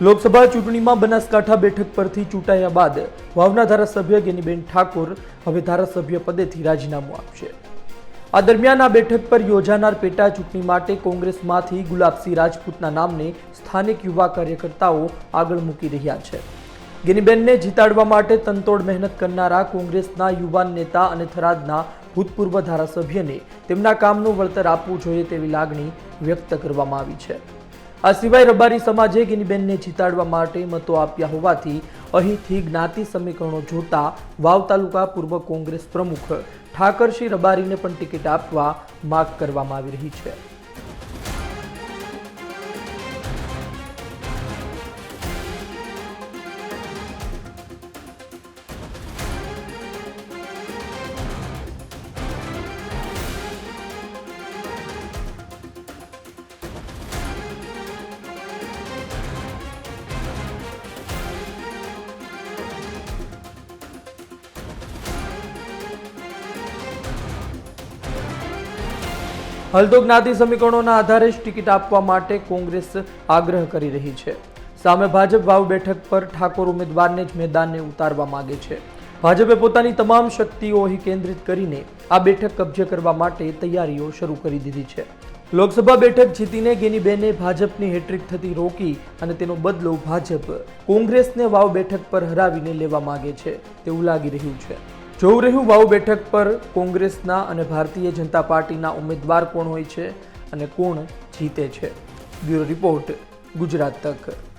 લોકસભા ચૂંટણીમાં બનાસકાંઠા બેઠક પરથી ચૂંટાયા બાદ વાવના ધારાસભ્ય ગેનીબેન ઠાકોર હવે ધારાસભ્ય પદેથી રાજીનામું આપશે. આ દરમિયાન આ બેઠક પર યોજાનાર પેટા ચૂંટણી માટે કોંગ્રેસમાંથી ગુલાબસિંહ રાજપૂતના નામને સ્થાનિક યુવા કાર્યકર્તાઓ આગળ મૂકી રહ્યા છે. ગેનીબેનને જીતાડવા માટે તનતોડ મહેનત કરનારા કોંગ્રેસના યુવાન નેતા અને થરાદના ભૂતપૂર્વ ધારાસભ્યને તેમના કામનું વળતર આપવું જોઈએ તેવી લાગણી વ્યક્ત કરવામાં આવી છે. આ સિવાય રબારી સમાજે ગિનીબેનને જીતાડવા માટે મતો આપ્યા હોવાથી અહીંથી જ્ઞાતિ સમીકરણો જોતા વાવ તાલુકા પૂર્વ કોંગ્રેસ પ્રમુખ ઠાકરસિંહ રબારીને પણ ટિકિટ આપવા માગ કરવામાં આવી રહી છે. હાલ તો જ્ઞાતિ સમીકરણોના આધારે જ ટિકિટ આપવા માટે કોંગ્રેસ આગ્રહ કરી રહી છે. સામે ભાજપ વાવ બેઠક પર ઠાકોર ઉમેદવારને જ મેદાનને ઉતારવા માગે છે. ભાજપે પોતાની તમામ શક્તિઓ કેન્દ્રિત કરીને આ બેઠક કબજે કરવા માટે તૈયારીઓ શરૂ કરી દીધી છે. લોકસભા બેઠક જીતીને ગેનીબેને ભાજપની હેટ્રિક થતી રોકી અને તેનો બદલો ભાજપ કોંગ્રેસને વાવ બેઠક પર હરાવીને લેવા માગે છે તેવું લાગી રહ્યું છે. જોવું રહ્યું વાવ બેઠક પર કોંગ્રેસના અને ભારતીય જનતા પાર્ટીના ઉમેદવાર કોણ હોય છે અને કોણ જીતે છે? બ્યુરો રિપોર્ટ ગુજરાત તક.